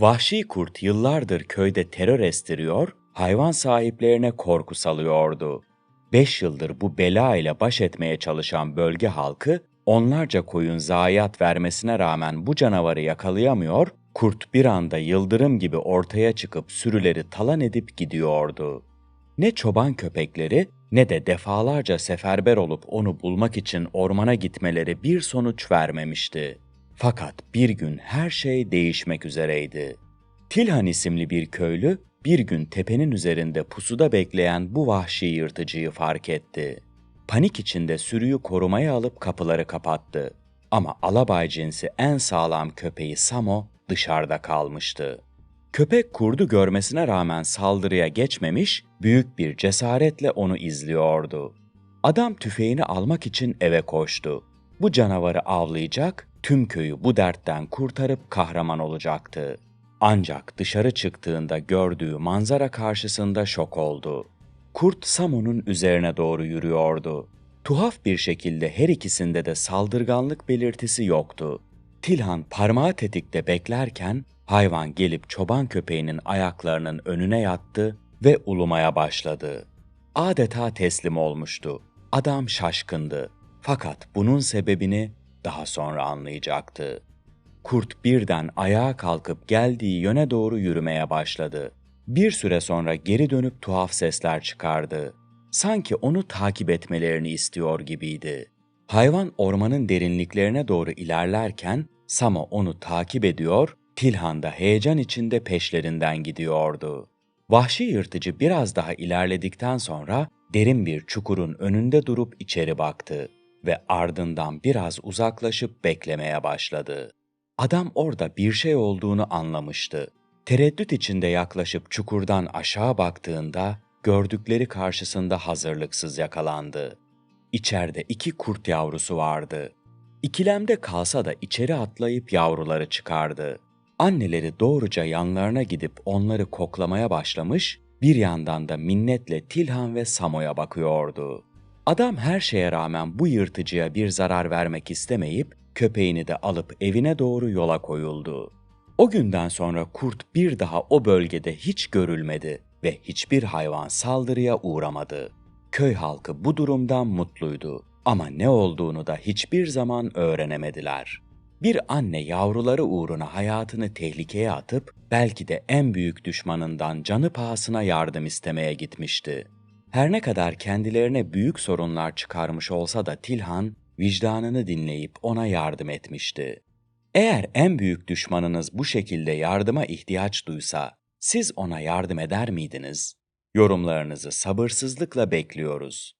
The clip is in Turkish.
Vahşi kurt yıllardır köyde terör estiriyor, hayvan sahiplerine korku salıyordu. Beş yıldır bu bela ile baş etmeye çalışan bölge halkı, onlarca koyun zayiat vermesine rağmen bu canavarı yakalayamıyor, kurt bir anda yıldırım gibi ortaya çıkıp sürüleri talan edip gidiyordu. Ne çoban köpekleri ne de defalarca seferber olup onu bulmak için ormana gitmeleri bir sonuç vermemişti. Fakat bir gün her şey değişmek üzereydi. Tilhan isimli bir köylü bir gün tepenin üzerinde pusuda bekleyen bu vahşi yırtıcıyı fark etti. Panik içinde sürüyü korumaya alıp kapıları kapattı. Ama alabay cinsi en sağlam köpeği Samo dışarıda kalmıştı. Köpek kurdu görmesine rağmen saldırıya geçmemiş, büyük bir cesaretle onu izliyordu. Adam tüfeğini almak için eve koştu. Bu canavarı avlayacak, tüm köyü bu dertten kurtarıp kahraman olacaktı. Ancak dışarı çıktığında gördüğü manzara karşısında şok oldu. Kurt Samo'nun üzerine doğru yürüyordu. Tuhaf bir şekilde her ikisinde de saldırganlık belirtisi yoktu. Tilhan parmağı tetikte beklerken hayvan gelip çoban köpeğinin ayaklarının önüne yattı ve ulumaya başladı. Adeta teslim olmuştu. Adam şaşkındı. Fakat bunun sebebini daha sonra anlayacaktı. Kurt birden ayağa kalkıp geldiği yöne doğru yürümeye başladı. Bir süre sonra geri dönüp tuhaf sesler çıkardı. Sanki onu takip etmelerini istiyor gibiydi. Hayvan ormanın derinliklerine doğru ilerlerken Samo onu takip ediyor, Tilhan da heyecan içinde peşlerinden gidiyordu. Vahşi yırtıcı biraz daha ilerledikten sonra derin bir çukurun önünde durup içeri baktı ve ardından biraz uzaklaşıp beklemeye başladı. Adam orada bir şey olduğunu anlamıştı. Tereddüt içinde yaklaşıp çukurdan aşağı baktığında gördükleri karşısında hazırlıksız yakalandı. İçeride iki kurt yavrusu vardı. İkilemde kalsa da içeri atlayıp yavruları çıkardı. Anneleri doğruca yanlarına gidip onları koklamaya başlamış, bir yandan da minnetle Tilhan ve Samo'ya bakıyordu. Adam her şeye rağmen bu yırtıcıya bir zarar vermek istemeyip köpeğini de alıp evine doğru yola koyuldu. O günden sonra kurt bir daha o bölgede hiç görülmedi ve hiçbir hayvan saldırıya uğramadı. Köy halkı bu durumdan mutluydu ama ne olduğunu da hiçbir zaman öğrenemediler. Bir anne yavruları uğruna hayatını tehlikeye atıp belki de en büyük düşmanından canı pahasına yardım istemeye gitmişti. Her ne kadar kendilerine büyük sorunlar çıkarmış olsa da Tilhan vicdanını dinleyip ona yardım etmişti. Eğer en büyük düşmanınız bu şekilde yardıma ihtiyaç duysa, siz ona yardım eder miydiniz? Yorumlarınızı sabırsızlıkla bekliyoruz.